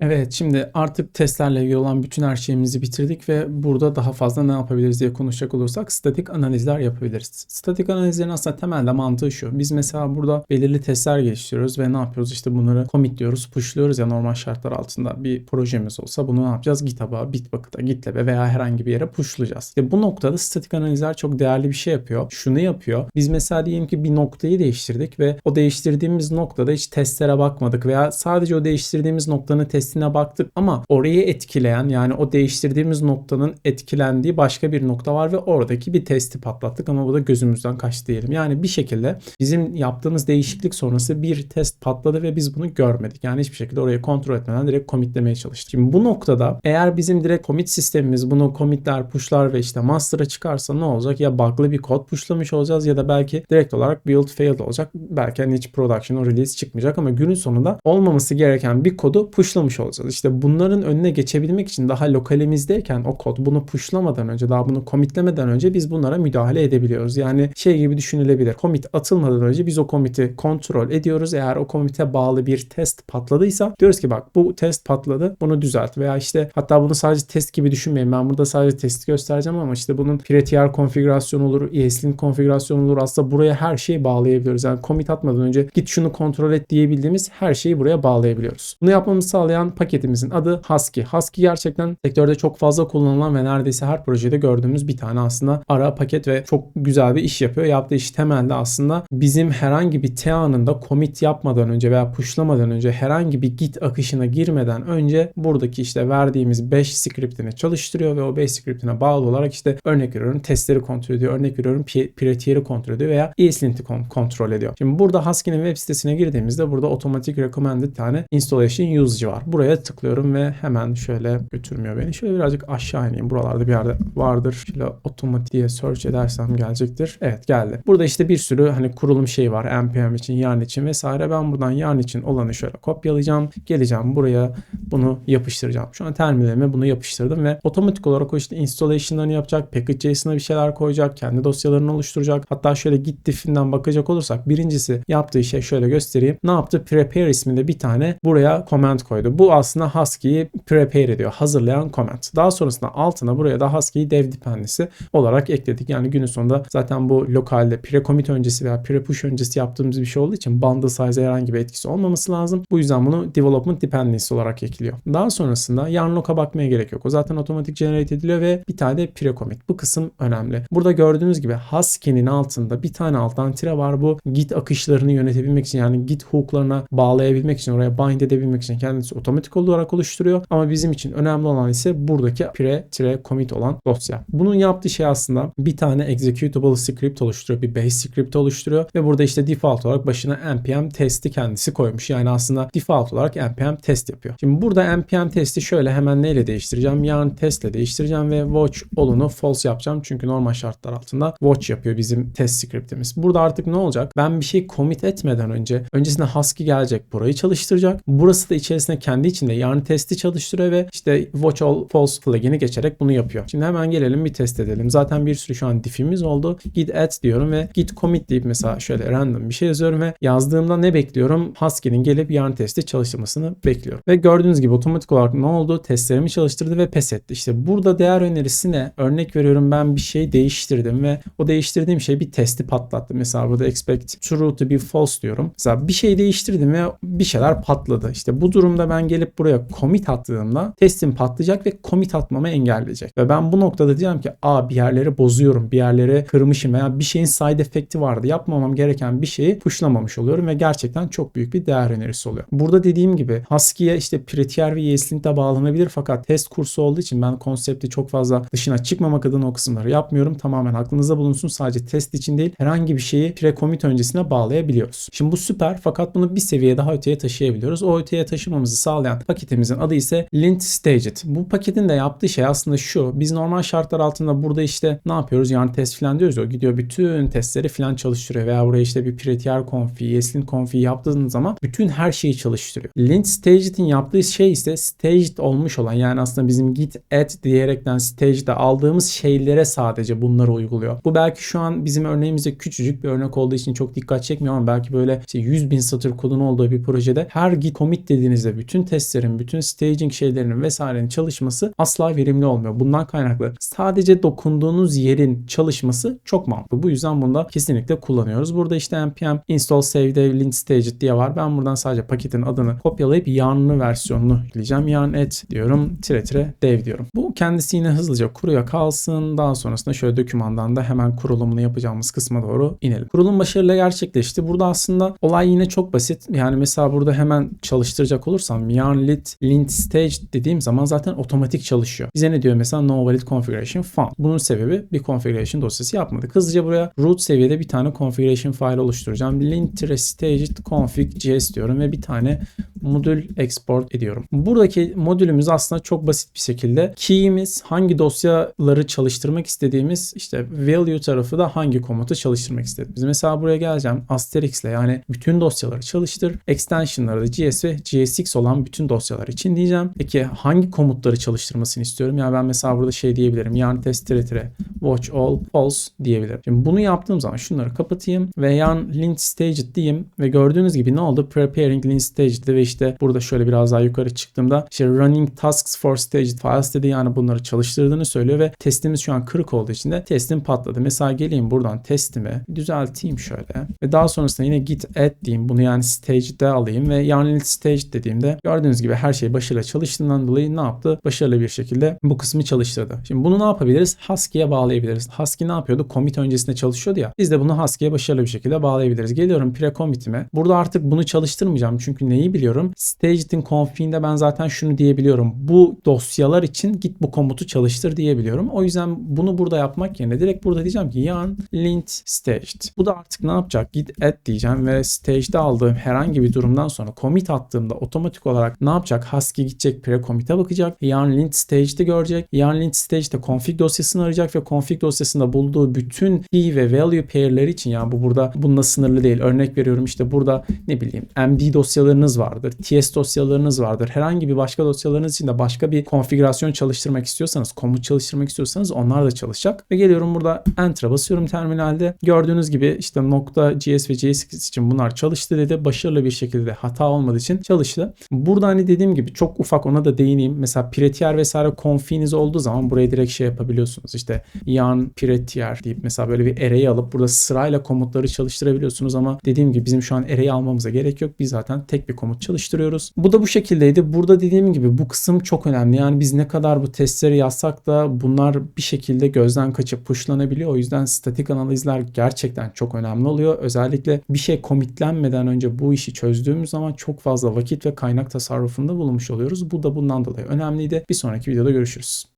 Evet, şimdi artık testlerle ilgili olan bütün her şeyimizi bitirdik ve burada daha fazla ne yapabiliriz diye konuşacak olursak statik analizler yapabiliriz. Statik analizlerin aslında temelde mantığı şu. Biz mesela burada belirli testler geliştiriyoruz ve ne yapıyoruz? İşte bunları commit diyoruz, pushluyoruz ya normal şartlar altında bir projemiz olsa bunu ne yapacağız? GitHub'a, Bitbucket'a, GitLab'e veya herhangi bir yere pushlayacağız. İşte bu noktada statik analizler çok değerli bir şey yapıyor. Şunu yapıyor. Biz mesela diyelim ki bir noktayı değiştirdik ve o değiştirdiğimiz noktada hiç testlere bakmadık veya sadece o değiştirdiğimiz noktanın test testine baktık ama orayı etkileyen yani o değiştirdiğimiz noktanın etkilendiği başka bir nokta var ve oradaki bir testi patlattık ama bu da gözümüzden kaçtı diyelim. Yani bir şekilde bizim yaptığımız değişiklik sonrası bir test patladı ve biz bunu görmedik. Yani hiçbir şekilde orayı kontrol etmeden direkt commitlemeye çalıştık. Şimdi bu noktada eğer bizim direkt commit sistemimiz bunu commitler, pushlar ve işte master'a çıkarsa ne olacak? Ya bug'lı bir kod pushlamış olacağız ya da belki direkt olarak build failed olacak. Belki hani hiç production o release çıkmayacak ama günün sonunda olmaması gereken bir kodu pushlamış olacağız. İşte bunların önüne geçebilmek için daha lokalimizdeyken o kod bunu pushlamadan önce daha bunu commitlemeden önce biz bunlara müdahale edebiliyoruz. Yani şey gibi düşünülebilir. Commit atılmadan önce biz o commiti kontrol ediyoruz. Eğer o commite bağlı bir test patladıysa diyoruz ki bak bu test patladı bunu düzelt veya işte hatta bunu sadece test gibi düşünmeyin. Ben burada sadece testi göstereceğim ama işte bunun PTR konfigürasyonu olur, ESLint konfigürasyonu olur. Aslında buraya her şeyi bağlayabiliyoruz. Yani commit atmadan önce git şunu kontrol et diyebildiğimiz her şeyi buraya bağlayabiliyoruz. Bunu yapmamızı sağlayan paketimizin adı Husky. Husky gerçekten sektörde çok fazla kullanılan ve neredeyse her projede gördüğümüz bir tane aslında ara paket ve çok güzel bir iş yapıyor. Yaptığı iş temelde aslında bizim herhangi bir T anında commit yapmadan önce veya pushlamadan önce herhangi bir git akışına girmeden önce buradaki işte verdiğimiz 5 scriptini çalıştırıyor ve o 5 scriptine bağlı olarak işte örnek veriyorum testleri kontrol ediyor. Örnek veriyorum Pretier'i kontrol ediyor veya ESLint'i kontrol ediyor. Şimdi burada Husky'nin web sitesine girdiğimizde burada otomatik recommended tane installation usage var. Buraya Buraya tıklıyorum ve hemen şöyle götürmüyor beni. Şöyle birazcık aşağı ineyim. Buralarda bir yerde vardır. Şöyle otomatik diye search edersem gelecektir. Evet geldi. Burada işte bir sürü hani kurulum şey var. NPM için, yarn için vesaire. Ben buradan yarn için olanı şöyle kopyalayacağım. Geleceğim buraya bunu yapıştıracağım. Şu an terminalime bunu yapıştırdım ve otomatik olarak o işte installation'larını yapacak. Package.json'a bir şeyler koyacak. Kendi dosyalarını oluşturacak. Hatta şöyle git diff'inden bakacak olursak birincisi yaptığı şey şöyle göstereyim. Ne yaptı? Prepare isminde bir tane buraya comment koydu. Bu aslında Husky'yi prepare ediyor. Hazırlayan comment. Daha sonrasında altına buraya da Husky'yi dev dependency olarak ekledik. Yani günün sonunda zaten bu lokalde pre-commit öncesi veya pre-push öncesi yaptığımız bir şey olduğu için bundle size herhangi bir etkisi olmaması lazım. Bu yüzden bunu development dependency olarak ekliyor. Daha sonrasında yarn lock'a bakmaya gerek yok. O zaten otomatik generate ediliyor ve bir tane pre-commit. Bu kısım önemli. Burada gördüğünüz gibi Husky'nin altında bir tane alttan tire var. Bu git akışlarını yönetebilmek için yani git hook'larına bağlayabilmek için oraya bind edebilmek için kendisi otomatik otomatik olarak oluşturuyor. Ama bizim için önemli olan ise buradaki pre-commit olan dosya. Bunun yaptığı şey aslında bir tane executable script oluşturuyor. Bir base script oluşturuyor ve burada işte default olarak başına npm testi kendisi koymuş. Yani aslında default olarak npm test yapıyor. Şimdi burada npm testi şöyle hemen neyle değiştireceğim? Yani testle değiştireceğim ve watch olunu false yapacağım. Çünkü normal şartlar altında watch yapıyor bizim test scriptimiz. Burada artık ne olacak? Ben bir şey commit etmeden önce öncesinde Husky gelecek burayı çalıştıracak. Burası da içerisinde kendi içinde yarn testi çalıştırıyor ve işte watch all false flag'ini geçerek bunu yapıyor. Şimdi hemen gelelim bir test edelim. Zaten bir sürü şu an diff'imiz oldu. Git add diyorum ve git commit deyip mesela şöyle random bir şey yazıyorum ve yazdığımda ne bekliyorum? Husky'nin gelip yarn testi çalıştırmasını bekliyorum. Ve gördüğünüz gibi otomatik olarak ne oldu? Testlerimi çalıştırdı ve pes etti. İşte burada değer önerisi ne? Örnek veriyorum ben bir şey değiştirdim ve o değiştirdiğim şey bir testi patlattı. Mesela burada expect true to be false diyorum. Mesela bir şey değiştirdim ve bir şeyler patladı. İşte bu durumda ben gelip buraya commit attığımda testim patlayacak ve commit atmamı engelleyecek. Ve ben bu noktada diyeceğim ki a bir yerleri bozuyorum, bir yerleri kırmışım veya bir şeyin side efekti vardı. Yapmamam gereken bir şeyi pushlamamış oluyorum ve gerçekten çok büyük bir değer önerisi oluyor. Burada dediğim gibi Husky'ye işte Prettier ve ESLint de bağlanabilir fakat test kursu olduğu için ben konsepti çok fazla dışına çıkmamak adına o kısımları yapmıyorum. Tamamen aklınızda bulunsun. Sadece test için değil herhangi bir şeyi pre-commit öncesine bağlayabiliyoruz. Şimdi bu süper fakat bunu bir seviye daha öteye taşıyabiliyoruz. O öteye taşımamızı sağlayan paketimizin adı ise lint staged. Bu paketin de yaptığı şey aslında şu. Biz normal şartlar altında burada işte ne yapıyoruz? Yani test falan diyoruz ya. Gidiyor bütün testleri falan çalıştırıyor. Veya buraya işte bir prettier config, yeslint config yaptığınız zaman bütün her şeyi çalıştırıyor. Lint staged'in yaptığı şey ise staged olmuş olan yani aslında bizim git add diyerekten staged'e aldığımız şeylere sadece bunları uyguluyor. Bu belki şu an bizim örneğimizde küçücük bir örnek olduğu için çok dikkat çekmiyor ama belki böyle işte 100 bin satır kodun olduğu bir projede her git commit dediğinizde bütün testlerin, bütün staging şeylerinin vesairenin çalışması asla verimli olmuyor. Bundan kaynaklı sadece dokunduğunuz yerin çalışması çok mantıklı. Bu yüzden bunu da kesinlikle kullanıyoruz. Burada işte npm install save dev lint staged diye var. Ben buradan sadece paketin adını kopyalayıp yarnlı versiyonunu ekleyeceğim. Yarn et diyorum. Tire tire dev diyorum. Bu kendisi yine hızlıca kuruya kalsın. Daha sonrasında şöyle dokümandan da hemen kurulumunu yapacağımız kısma doğru inelim. Kurulum başarıyla gerçekleşti. Burada aslında olay yine çok basit. Yani mesela burada hemen çalıştıracak olursam yarn lit lint stage dediğim zaman zaten otomatik çalışıyor. Bize ne diyor mesela no valid configuration found. Bunun sebebi bir configuration dosyası yapmadık. Hızlıca buraya root seviyede bir tane configuration file oluşturacağım. lint staged config js diyorum ve bir tane modül export ediyorum. Buradaki modülümüz aslında çok basit bir şekilde key'imiz hangi dosyaları çalıştırmak istediğimiz işte value tarafı da hangi komutu çalıştırmak istediğimiz. Mesela buraya geleceğim Asterix ile yani bütün dosyaları çalıştır. Extension'ları da GS ve GSX olan bütün dosyalar için diyeceğim. Peki hangi komutları çalıştırmasını istiyorum? Yani ben mesela burada şey diyebilirim. Yani test tire tire watch all false diyebilirim. Şimdi bunu yaptığım zaman şunları kapatayım ve yan lint staged diyeyim ve gördüğünüz gibi ne oldu? Preparing lint staged ve işte burada şöyle biraz daha yukarı çıktığımda işte running tasks for staged files dedi yani bunları çalıştırdığını söylüyor ve testimiz şu an kırık olduğu için de testim patladı. Mesela geleyim buradan testimi düzelteyim şöyle ve daha sonrasında yine git add diyeyim bunu yani stage'de alayım ve yarn lint stage dediğimde gördüğünüz gibi her şey başarılı çalıştığından dolayı ne yaptı? Başarılı bir şekilde bu kısmı çalıştırdı. Şimdi bunu ne yapabiliriz? Husky'ye bağlayabiliriz. Husky ne yapıyordu? Commit öncesinde çalışıyordu ya. Biz de bunu Husky'ye başarılı bir şekilde bağlayabiliriz. Geliyorum pre-commit'ime. Burada artık bunu çalıştırmayacağım. Çünkü neyi biliyorum? Staged'in config'inde ben zaten şunu diyebiliyorum. Bu dosyalar için git bu komutu çalıştır diyebiliyorum. O yüzden bunu burada yapmak yerine direkt burada diyeceğim ki yarn lint staged. Bu da artık ne yapacak? Git add diyeceğim ve stage'de aldığım herhangi bir durumdan sonra commit attığımda otomatik olarak ne yapacak? Husky gidecek pre-commit'e bakacak. Yarn lint stage'de görecek. Yarn lint stage'de config dosyasını arayacak ve config dosyasında bulduğu bütün key ve value pair'leri için yani bu burada bununla sınırlı değil. Örnek veriyorum işte burada ne bileyim MD dosyalarınız vardır. TS dosyalarınız vardır. Herhangi bir başka dosyalarınız için de başka bir konfigürasyon çalıştırmak istiyorsanız, komut çalıştırmak istiyorsanız onlar da çalışacak. Ve geliyorum burada Enter'a basıyorum terminalde. Gördüğünüz gibi işte nokta GS ve JSX için bunlar çalıştı dedi. Başarılı bir şekilde hata olmadığı için çalıştı. Burada hani dediğim gibi çok ufak ona da değineyim. Mesela Piretier vesaire config'iniz olduğu zaman buraya direkt şey yapabiliyorsunuz. İşte yarn Piretier deyip mesela böyle bir array alıp burada sırayla komutları çalıştırabiliyorsunuz ama dediğim gibi bizim şu an array almamıza gerek yok. Biz zaten tek bir komut çalıştırıyoruz. Bu da bu şekildeydi. Burada dediğim gibi bu kısım çok önemli. Yani biz ne kadar bu testleri yazsak da bunlar bir şekilde gözden kaçıp pushlanabiliyor. O yüzden statik analizler gerçekten çok önemli oluyor. Özellikle bir şey komitlenmeden önce bu işi çözdüğümüz zaman çok fazla vakit ve kaynak tasarrufunda bulunmuş oluyoruz. Bu da bundan dolayı önemliydi. Bir sonraki videoda görüşürüz.